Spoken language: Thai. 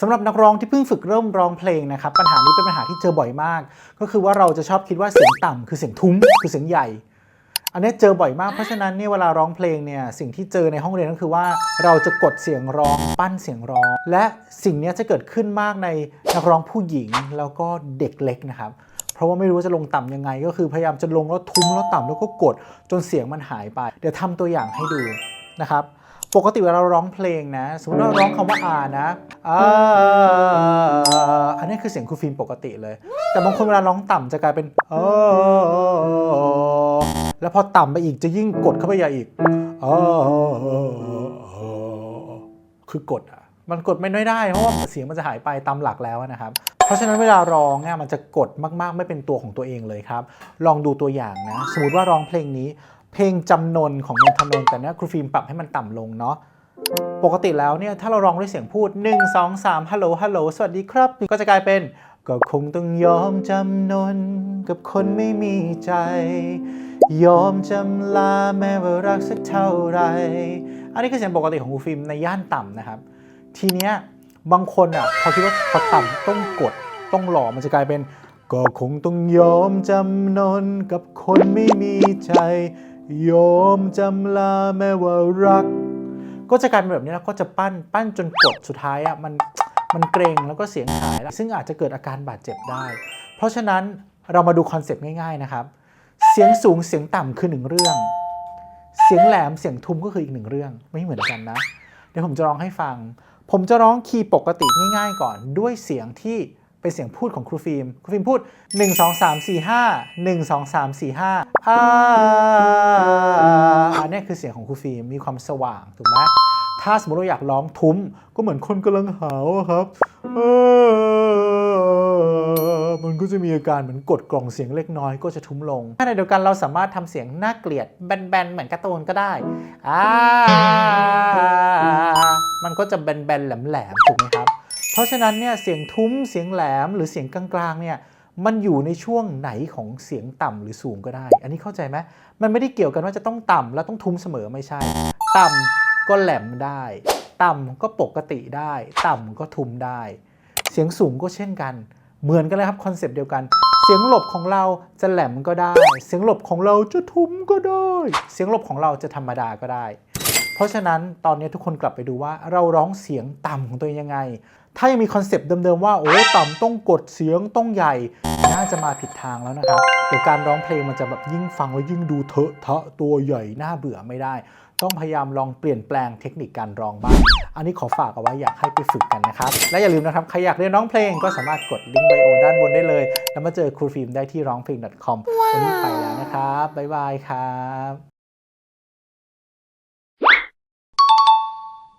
สำหรับนักร้องที่เพิ่งฝึกเริ่มร้องเพลงนะครับปัญหานี้เป็นปัญหาที่เจอบ่อยมาก ก็คือว่าเราจะชอบคิดว่าเสียงต่ำคือเสียงทุ้มคือเสียงใหญ่ อันนี้เจอบ่อยมากเพราะฉะนั้นเนี่ยเวลาร้องเพลงเนี่ยสิ่งที่เจอในห้องเรียนก็คือว่าเราจะกดเสียงร้องปั้นเสียงร้อง และสิ่งนี้จะเกิดขึ้นมากในนักร้องผู้หญิงแล้วก็เด็กเล็กนะครับเพราะว่าไม่รู้ว่าจะลงต่ำยังไง ก็คือพยายามจะลงแล้วทุ้มแล้วต่ำแล้วก็กดจนเสียงมันหายไป เดี๋ยวทำตัวอย่างให้ดูนะครับ ปกติเวลาเราร้องเพลงนะ สมมติว่าเราร้องคำว่าอานะอาอันนี้คือเสียงครูฟิล์มปกติเลย แต่บางคนเวลาร้องต่ำจะกลายเป็นอแล้วพอต่ำไปอีกจะยิ่งกดเข้าไปใหญ่อีกอคือกดอะ มันกดไม่ได้เพราะว่าเสียงมันจะหายไปตามหลักแล้วนะครับ เพราะฉะนั้นเวลาร้องเนี่ยมันจะกดมากๆ ไม่เป็นตัวของตัวเองเลยครับ ลองดูตัวอย่างนะ สมมติว่าร้องเพลงนี้ เพลงจำนนของนนทนนแต่เนี่ยครูฟิล์มปรับให้มันต่ำลงเนาะปกติแล้วเนี่ยถ้าเราร้องด้วยเสียงพูด 1 2 3ฮัลโหลฮัลโหลสวัสดีครับ ก็จะกลายเป็นก็คงต้องยอมจำนนกับคนไม่มีใจ ยอมจำลาแม้ว่ารักสักเท่าไหรอันนี้คือเสียงปกติของครูฟิล์มในย่านต่ำนะครับ ทีเนี้ยบางคนอะพอคิดว่าพอต่ำต้องกดต้องหล่อมันจะกลายเป็น ก็คงต้องยอมจำนนกับคนไม่มีใจ ยอมจำลาแม้ว่ารัก ก็จะกลายเป็นแบบนี้แล้วก็จะปั้นปั้นจนกดสุดท้ายอะมันมันเกรงแล้วก็เสียงหาย ซึ่งอาจจะเกิดอาการบาดเจ็บได้ เพราะฉะนั้นเรามาดูคอนเซปต์ง่ายๆนะครับ เสียงสูงเสียงต่ำคือหนึ่งเรื่อง เสียงแหลมเสียงทุ้มก็คืออีกหนึ่งเรื่องไม่เหมือนกันนะ เดี๋ยวผมจะร้องให้ฟัง ผมจะร้องคีย์ปกติง่าย ๆ ก่อนด้วยเสียงที่ เป็นเสียงพูดของครูฟิล์มครูฟิล์มพูด 1 2 3 4 5 1 2 3 4 5อ่าอันนี้คือเสียงของครูฟิล์มมีความสว่างถูกไหมถ้าสมมติเราอยากร้องทุ้ม ก็เหมือนคนกำลังหาวครับมันก็จะมีอาการเหมือนกดกล่องเสียงเล็กน้อยก็จะทุ้มลงขณะเดียวกันเราสามารถทำเสียงน่าเกลียดแบนๆเหมือนกร์ตูนก็ได้อ่ามันก็จะแบนๆแหลมๆถูกไหมครับ เพราะฉะนั้นเนี่ยเสียงทุ้มเสียงแหลมหรือเสียงกลางๆเนี่ยมันอยู่ในช่วงไหนของเสียงต่ำหรือสูงก็ได้ อันนี้เข้าใจไหมมันไม่ได้เกี่ยวกันว่าจะต้องต่ำแล้วต้องทุ้มเสมอไม่ใช่ ต่ำก็แหลมได้ ต่ำก็ปกติได้ ต่ำก็ทุ้มได้ เสียงสูงก็เช่นกัน เหมือนกันเลยครับคอนเซปต์เดียวกัน เสียงหลบของเราจะแหลมก็ได้ เสียงหลบของเราจะทุ้มก็ได้ เสียงหลบของเราจะธรรมดาก็ได้ เพราะฉะนั้นตอนนี้ทุกคนกลับไปดูว่าเราร้องเสียงต่ำของตัวเองยังไง ถ้ายังมีคอนเซปต์เดิมๆว่าโอ้ต่ำต้องกดเสียงต้องใหญ่ น่าจะมาผิดทางแล้วนะครับเดี๋ยวการร้องเพลงมันจะแบบยิ่งฟังแล้วยิ่งดูเถอะทะตัวใหญ่น่าเบื่อไม่ได้ ต้องพยายามลองเปลี่ยนแปลงเทคนิคการร้องบ้างอันนี้ขอฝากเอาไว้อยากให้ไปฝึกกันนะครับ และอย่าลืมนะครับ ใครอยากเรียนร้องเพลงก็สามารถกดลิงก์ไบโอด้านบนได้เลย แล้วมาเจอครูฟิล์มได้ที่ร้องเพลง .com วันนี้ไปแล้วนะครับ บ๊ายบายครับ